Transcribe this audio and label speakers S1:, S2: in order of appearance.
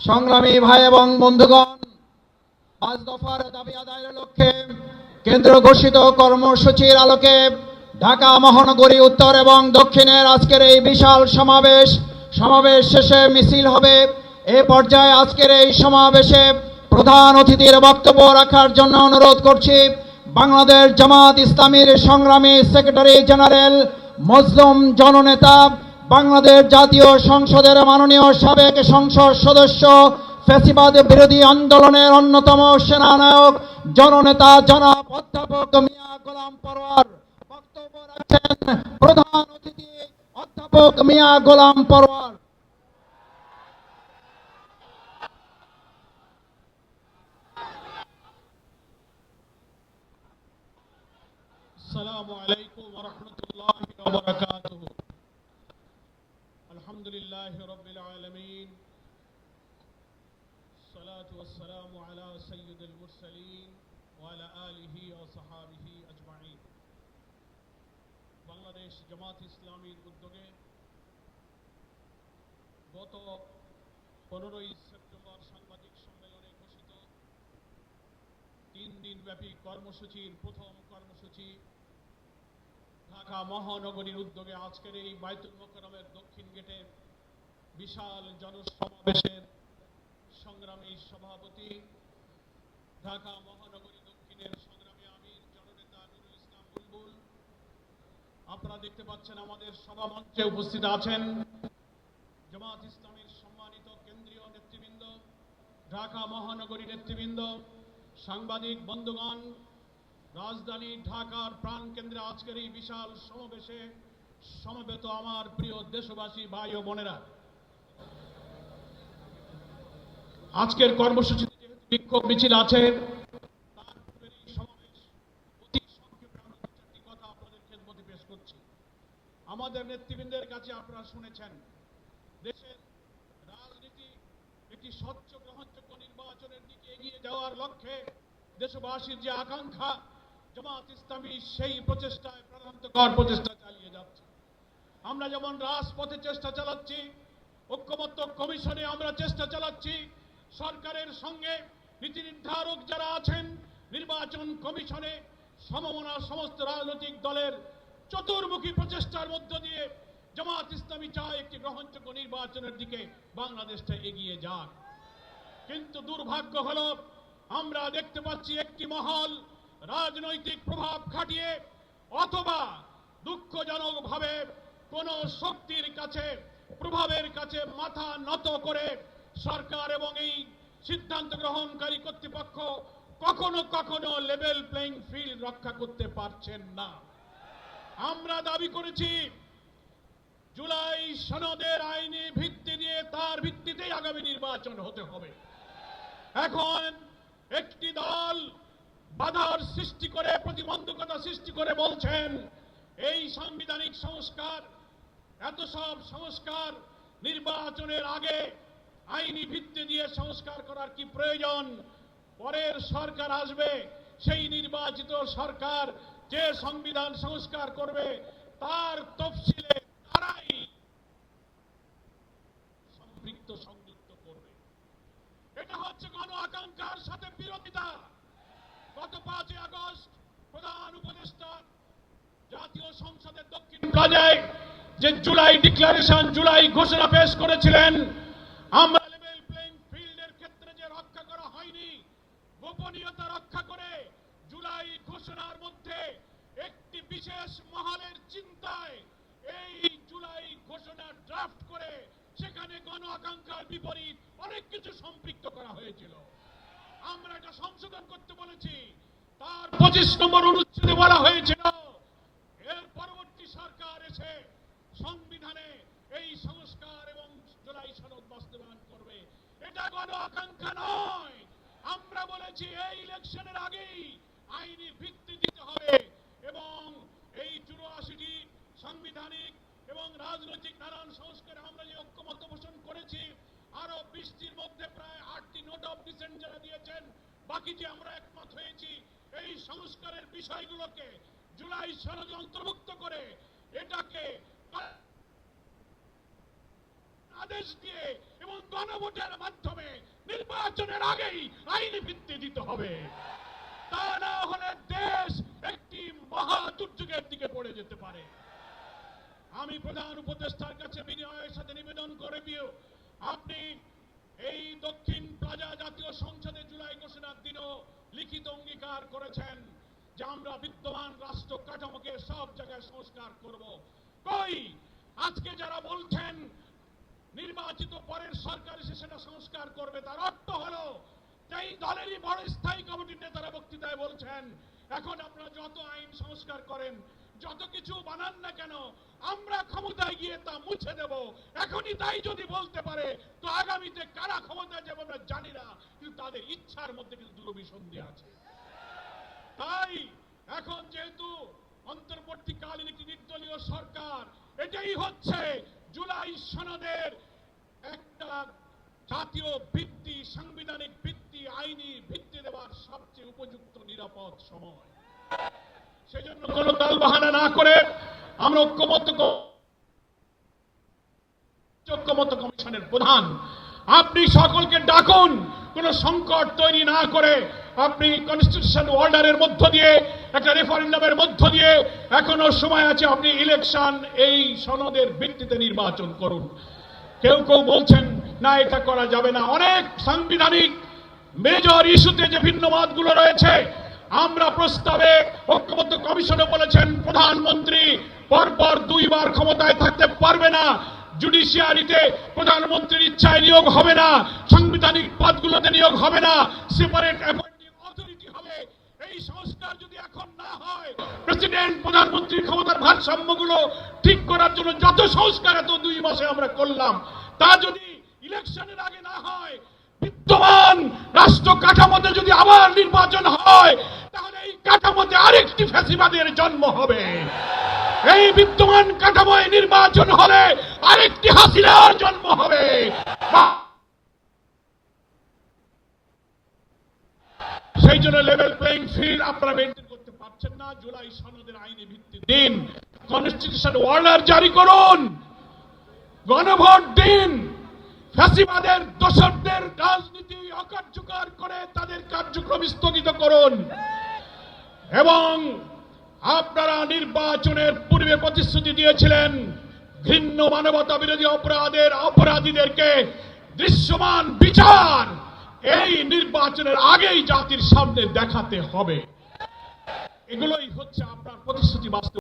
S1: সংগ্রামী ভাই এবং বন্ধুগণ, পাঁচ দফার দাবি আদায়ের লক্ষ্যে কেন্দ্র ঘোষিত কর্মসূচির আলোকে ঢাকা মহানগরী উত্তর এবং দক্ষিণের আজকের এই বিশাল সমাবেশ সমাবেশ শেষে মিছিল হবে। এ পর্যায়ে আজকের এই সমাবেশে প্রধান অতিথির বক্তব্য রাখার জন্য অনুরোধ করছি, বাংলাদেশ জামাত ইসলামীর সংগ্রামী সেক্রেটারি জেনারেল মজলুম জননেতা বাংলাদেশ জাতীয় সংসদের মাননীয় সাবেক সংসদ সদস্য ফেসিবাদ বিরোধী আন্দোলনের অন্যতম সেনানায়ক, জননেতা জনাব অধ্যাপক মিয়া গোলাম পরোয়ার বক্তব্য রাখছেন প্রধান অতিথি অধ্যাপক মিয়া গোলাম পরোয়ার
S2: আসসালামু আলাইকুম ওয়া রাহমাতুল্লাহি ওয়া বারাকাতুহু। الحمد لله رب العالمين الصلاة والسلام على سيد المرسلين وعلى آله وصحابه أجمعين বাংলাদেশ জামাত ইসলামীর উদ্যোগে গত পনেরোই সেপ্টেম্বর সাংবাদিক সম্মেলনে ঘোষিত তিন দিনব্যাপী কর্মসূচির প্রথম কর্মসূচি ঢাকা মহানগরীর উদ্যোগে আজকের এই বাইতুল মোকারমের দক্ষিণ গেটের বিশাল জনসমাবেশের সংগ্রামী সভাপতি, ঢাকা মহানগরী দক্ষিণের সংগ্রামী আমির জননেতা নুরুল ইসলাম বুলবুল। আপনারা দেখতে পাচ্ছেন আমাদের সভা মঞ্চে উপস্থিত আছেন জামাত ইসলামের সম্মানিত কেন্দ্রীয় নেতৃবৃন্দ, ঢাকা মহানগরী নেতৃবৃন্দ, সাংবাদিক বন্ধুগণ রাজধানী ঢাকার প্রাণকেন্দ্রে আজকের এই বিশাল সমাবেশে সমবেত আমার প্রিয় দেশবাসী ভাই ও বোনেরা। আজকের কর্মসূচিতে যেহেতু বিক্ষোভ মিছিল আছে আমাদের নেতৃবৃন্দের কাছে আপনারা শুনেছেন, দেশের রাজনীতি একটি স্বচ্ছ গ্রহণযোগ্য নির্বাচনের দিকে এগিয়ে যাওয়ার লক্ষ্যে দেশবাসীর যে আকাঙ্ক্ষা জামাত ইসলামী সেই প্রচেষ্টায় প্রাধান্যকর প্রচেষ্টা চালিয়ে যাচ্ছে। আমরা যেমন রাজপথে চেষ্টা চালাচ্ছি, ঐক্যমত্য কমিশনে আমরা চেষ্টা চালাচ্ছি, সরকারের সঙ্গে নীতি নির্ধারক যারা আছেন, নির্বাচন কমিশনে সমমনা সমস্ত রাজনৈতিক দলের চতুর্মুখী প্রচেষ্টার মধ্য দিয়ে জামাত ইসলামী চায় একটি গ্রহণযোগ্য নির্বাচনের দিকে বাংলাদেশটা এগিয়ে যাক। কিন্তু দুর্ভাগ্য হলো, আমরা দেখতে পাচ্ছি একটি মহল রাজনৈতিক প্রভাব খাটিয়ে অথবা দুঃখজনকভাবে কোন শক্তির কাছে, প্রভাবের কাছে মাথা নত করে সরকার এবং এই সিদ্ধান্ত গ্রহণকারী কর্তৃপক্ষ কখনো কখনো লেভেল প্লেইং ফিল্ড রক্ষা করতে পারছেন না। আমরা দাবি করেছি, জুলাই সনদের আইনি ভিত্তি দিয়ে তার ভিত্তিতেই আগামী নির্বাচন হতে হবে। এখন একটি দল বাধার সৃষ্টি করে, প্রতিবন্ধকতা সৃষ্টি করে বলছেন, এই সাংবিধানিক সংস্কার, এত সব সংস্কার নির্বাচনের আগে আইনি ভিত্তি দিয়ে সংস্কার করার কি প্রয়োজন? পরের সরকার আসবে, সেই নির্বাচিত সরকার যে সংবিধান সংস্কার করবে, তার তফসিলে তারাই সম্পৃক্ত সংযুক্ত করবে। এটা হচ্ছে গণ আকাঙ্ক্ষার সাথে বিরোধিতা। গত পাঁচই আগস্ট প্রধান উপদেষ্টা জাতীয় সংসদের দক্ষিণ প্লাজায় যে জুলাই ডিক্লারেশন, জুলাই ঘোষণা পেশ করেছিলেন, আমরা লেভেল ফিল্ডের ক্ষেত্রে যে রক্ষা করা হয়নি, গোপনীয়তা রক্ষা করে জুলাই ঘোষণার মধ্যে একটি বিশেষ মহলের চিন্তায় এই জুলাই ঘোষণা করে সেখানে বিপরীত অনেক কিছু সম্পৃক্ত করা হয়েছিল। আমরা এটা সংশোধন করতে বলেছি। তার পঁচিশ নম্বর অনুচ্ছেদে বলা হয়েছিল, এর পরবর্তী সরকার এসে সংবিধানে এই সংস্কার এবং জুলাই সনদ বাস্তবায়ন করবে। এটা গণ আকাঙ্ক্ষা নয়। আমরা বলেছি, এই ইলেকশনের আগেই আইনি ভিত্তি দিতে হবে এবং এই চুরাশিটি সাংবিধানিক এবং রাজনৈতিক নানান সংস্কারে আমরা যে ঐক্যমত্য পোষণ করেছি আরও বৃষ্টির মধ্যে প্রায় আটটি নোট অফ ডিসেন্ট যারা দিয়েছেন, বাকি যে আমরা একমত হয়েছি, এই সংস্কারের বিষয়গুলোকে জুলাই সনদে অন্তর্ভুক্ত করে এটাকে আদেশ দিয়ে এবং গণভোটের মাধ্যমে নির্বাচনের আগেই আইনি ভিত্তি দিতে হবে। তা না হলে দেশ একটি মহা দুর্যোগের দিকে পড়ে যেতে পারে। আমি প্রধান উপদেষ্টার কাছে বিনয়ের সাথে নিবেদন করে দিও, আপনি এই দক্ষিণ প্লাজা জাতীয় সংসদে জুলাই ঘোষণার দিনও লিখিত অঙ্গীকার করেছেন যে আমরা বিদ্যমান রাষ্ট্র কাঠামোকে সব জায়গায় সংস্কার করব। কই? আজকে যারা বলছেন নির্বাচিত পরের সরকার এসে সেটা সংস্কার করবে, তার অর্থ হলো এই দলেরই বড় স্থায়ী কমিটির নেতারা বক্তৃতায় বলছেন, এখন আপনারা যত আইন সংস্কার করেন, যত কিছু বানান না কেন, আমরা ক্ষমতায় গিয়ে তা মুছে দেব। এখনই তাই যদি বলতে পারে, তো আগামীতে কারা ক্ষমতায় যাবে আমরা জানি না, কিন্তু তাদের ইচ্ছার মধ্যে কিন্তু দুরভিসন্ধি আছে। তাই এখন যেহেতু অন্তর্বর্তীকালীন একটি নির্দলীয় সরকার, এটাই হচ্ছে জুলাই সনদের একটা জাতীয় ভিত্তি, সাংবিধানিক ভিত্তি, আইনি ভিত্তি দেওয়ার সবচেয়ে উপযুক্ত, নিরাপদ সময়। সেজন্য কোনো তালবাহানা না করে আমরা ঐক্যবদ্ধ ঐক্যমত কমিশনের প্রধান। আপনি সকলকে ডাকুন, কোন সংকট তৈরি না করে আপনি কনস্টিটিউশন অর্ডারের মধ্য দিয়ে, একটা রেফারেন্ডামের মধ্য দিয়ে, এখনও সময় আছে আপনি ইলেকশন এই সনদের ভিত্তিতে নির্বাচন করুন। কেউ কেউ বলছেন, না, এটা করা যাবে না। অনেক সাংবিধানিক মেজর ইস্যুতে যে ভিন্ন মতগুলো রয়েছে, আমরা প্রস্তাবে ঐক্যবদ্ধ কমিশনে বলেছেন, প্রধানমন্ত্রী পরপর দুইবার ক্ষমতায় থাকতে পারবে না। জুডিশিয়ারিতে প্রধানমন্ত্রীর ইচ্ছায় নিয়োগ হবে না, সাংবিধানিক পদগুলোতে নিয়োগ হবে না সেপারেট অ্যাপয়েন্টিং অথরিটি হবে। এই সংস্কার যদি এখন না হয় প্রেসিডেন্ট প্রধানমন্ত্রীর ক্ষমতার ভারসাম্যগুলো ঠিক করার জন্য যত সংস্কার এত দুই মাসে আমরা করলাম। তা যদি ইলেকশনের আগে না হয়, বিদ্যমান রাষ্ট্র কাঠামোতে যদি আবার নির্বাচন হয়, তাহলে এই কাঠামোতে আরেকটি ফ্যাসিবাদের জন্ম হবে। এই বিদ্যমান কাঠামোয় নির্বাচন হলে আরেকটি হাসিনার জন্ম হবে। সেই জন্য লেভেল প্লেইং ফিল্ড আপনারা মেনটেন করতে পারছেন না। জুলাই সনদের আইনি ভিত্তি দিন কনস্টিটিউশন অর্ডার জারি করুন। গণভোট দিন। ফ্যাসিবাদের দোষরদের রাজনীতি অকার্যকর করে তাদের কার্যক্রম স্থগিত করুন। এবং আপনারা নির্বাচনের পূর্বে প্রতিশ্রুতি দিয়েছিলেন ঘৃণ্য মানবতা বিরোধী অপরাধের অপরাধীদেরকে দৃশ্যমান বিচার। এই নির্বাচনের আগেই জাতির সামনে দেখাতে হবে। এগুলোই হচ্ছে আপনার প্রতিশ্রুতি বাস্তব।